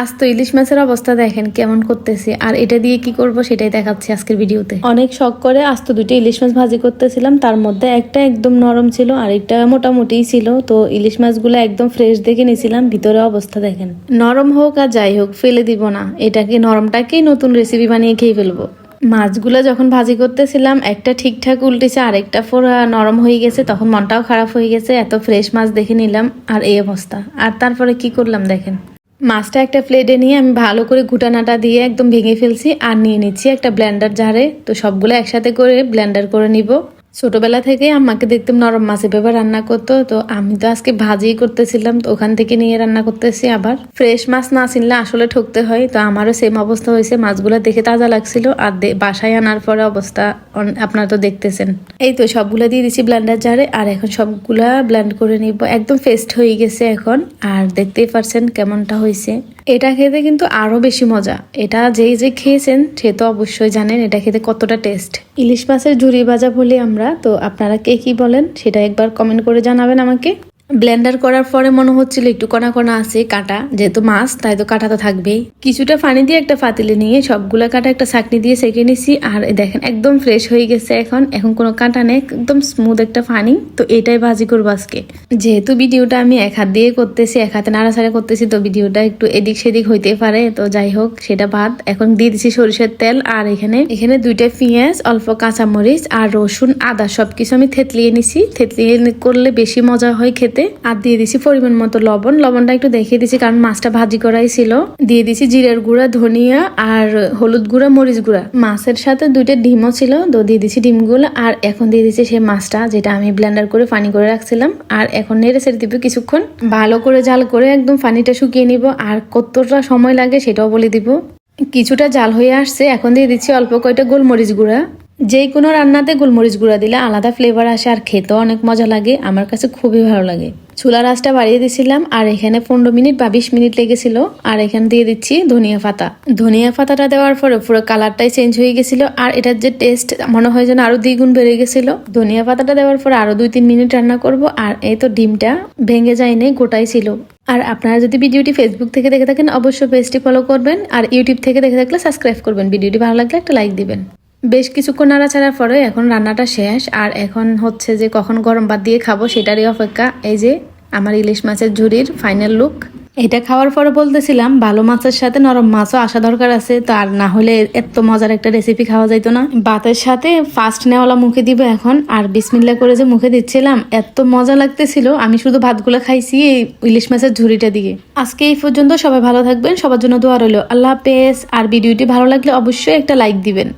আজ তো ইলিশ মাছের অবস্থা দেখেন কেমন করতেছি। আর এটা দিয়ে কি করব সেটাই দেখাচ্ছি আজকের ভিডিওতে। অনেক শখ করে আজ তো দুটো ইলিশ মাছ ভাজি করতেছিলাম। তার মধ্যে একটা একদম নরম ছিল আর একটা মোটামুটি ছিল। তো ইলিশ মাছগুলো একদম ফ্রেশ দেখে নিয়েছিলাম। ভিতরে অবস্থা দেখেন। নরম হোক আর যাই হোক ফেলে দিব না। এটাকে নরমটাকেই নতুন রেসিপি বানিয়ে খেয়ে ফেলব। মাছগুলো যখন ভাজি করতেছিলাম একটা ঠিকঠাক উল্টেছে আরেকটা ফোড়া নরম হয়ে গেছে। তখন মনটাও খারাপ হয়ে গেছে। এত ফ্রেশ মাছ দেখে নিলাম আর এই অবস্থা। আর তারপরে কি করলাম দেখেন? মাছটা একটা প্লেটে নিয়ে আমি ভালো করে ঘুটানাটা দিয়ে একদম ভেঙে ফেলছি আর নিয়ে নিচ্ছি একটা ব্ল্যান্ডার জারে তো সবগুলো একসাথে করে ব্ল্যান্ডার করে নিব। ছোটবেলা থেকে আমাকে দেখতাম নরম মাছে ভেবে রান্না করতো, তো আমি তো আজকে ভাজি করতেছিলাম, তো ওখান থেকে নিয়ে রান্না করতেছি আবার। ফ্রেশ মাছ না চিনলে আসলে ঠকতে হয়, তো আমারও সেম অবস্থা হয়েছে, মাছগুলো দেখে তাজা লাগছিল, আর বাসায় আনার পরে অবস্থা আপনারা তো দেখতেছেন। এই তো সবগুলো দিয়ে দিচ্ছি ব্লেন্ডার জারে আর এখন সবগুলা ব্লেন্ড করে নিব, একদম ফেস্ট হয়ে গেছে এখন, আর দেখতেই পারছেন কেমনটা হয়েছে। এটা খেতে কিন্তু আরও বেশি মজা। এটা যেই যে খেয়েছেন, সে তো অবশ্যই জানেন এটা খেতে কতটা টেস্ট ইলিশ মাছের ঝুরি ভাজা বলি আমরা, তো আপনারা কে কি বলেন সেটা একবার কমেন্ট করে জানাবেন আমাকে। ব্লেন্ডার করার পরে মনে হচ্ছিল একটু কণা কণা আছে, কাটা। যেহেতু মাছ, তাই তো কাটা তো থাকবেই। কিছুটা পানি দিয়ে একটা পাতিলে নিয়ে সবগুলা কাটা একটা ছাকনি দিয়ে সেঁকে নিছি। আর দেখেন, একদম ফ্রেশ হয়ে গেছে এখন। এখন কোনো কাঁটা নেই, একদম স্মুথ একটা পানি। তো এটাই ভাজি করব আজকে। যেহেতু ভিডিওটা আমি এক হাত দিয়ে করতেছি, এক হাতে নাড়াচাড়া করতেছি, তো ভিডিওটা একটু এদিক সেদিক হইতে পারে। তো যাই হোক, সেটা বাদ। এখন দিয়ে দিছি সরিষার তেল। আর এখানে এখানে দুইটা পেঁয়াজ, অল্প কাঁচামরিচ আর রসুন, আদা সবকিছু আমি থেতলিয়ে নিছি। থেতলিয়ে করলে বেশি মজা হয় খেতে। আর দিয়ে দিছি পরিমাণ মতো লবণ। লবণটা একটু দেখিয়ে দিছি, কারণ মাছটা ভাজি করাই ছিল। দিয়ে দিছি জিরের গুঁড়া, ধনিয়া আর হলুদ গুঁড়া, মরিচ গুঁড়া। মাছের সাথে দুইটা ডিমও ছিল, তো দিয়ে দিছি ডিমগুলো। আর এখন দিয়ে দিছি সেই মাছটা, যেটা আমি ব্লেন্ডার করে পানি করে রাখছিলাম। আর এখন নেড়ে ছেড়ে দিব কিছুক্ষণ। ভালো করে জাল করে একদম পানিটা শুকিয়ে নিব। আর কতটা সময় লাগে সেটাও বলে দিব। কিছুটা জাল হয়ে আসছে, এখন দিয়ে দিচ্ছি অল্প কয়টা গোলমরিচ গুঁড়া। যে কোনো রান্নাতে গোলমরিচ গুঁড়া দিলে আলাদা ফ্লেভার আসে আর খেতেও অনেক মজা লাগে। আমার কাছে খুবই ভালো লাগে। চুলার আঁচটা বাড়িয়ে দিয়েছিলাম আর এখানে পনেরো মিনিট বা বিশ মিনিট লেগেছিল। আর এখানে দিয়ে দিচ্ছি ধনিয়া পাতা। ধনিয়া পাতাটা দেওয়ার পরে পুরো কালারটাই চেঞ্জ হয়ে গেছিল আর এটার যে টেস্ট মনে হয় যেন আরও দ্বিগুণ বেড়ে গেছিল। ধনিয়া পাতাটা দেওয়ার পরে আরও দুই তিন মিনিট রান্না করব আর এই তো ডিমটা ভেঙে যায়নি, গোটাই ছিল। আর আপনারা যদি ভিডিওটি ফেসবুক থেকে দেখে থাকেন, অবশ্যই পেজটি ফলো করবেন আর ইউটিউব থেকে দেখে থাকলে সাবস্ক্রাইব করবেন। ভিডিওটি ভালো লাগলে একটা লাইক দিবেন। বেশ কিছুক্ষণ নাড়াচাড়ার পরে এখন রান্নাটা শেষ। আর এখন হচ্ছে যে কখন গরম ভাত দিয়ে খাব সেটারই অপেক্ষা। এই যে আমার ইলিশ মাছের ঝুড়ির ফাইনাল লুক এটা খাওয়ার পরে বলতেছিলাম, ভালো মাছের সাথে নরম মাছও আসা দরকার আছে। তো আর না হলে এত মজার একটা রেসিপি খাওয়া যাইতো না। ভাতের সাথে ফার্স্ট নেওয়ালা মুখে দিব এখন। আর বিসমিল্লা করে যে মুখে দিচ্ছিলাম, এত মজা লাগতেছিল। আমি শুধু ভাতগুলো খাইছি এই ইলিশ মাছের ঝুড়িটা দিয়ে। আজকে এই পর্যন্ত সবাই ভালো থাকবেন। সবার জন্য দোয়া রইল। আল্লাহ হাফেজ। আর ভিডিওটি ভালো লাগলে অবশ্যই একটা লাইক দিবেন।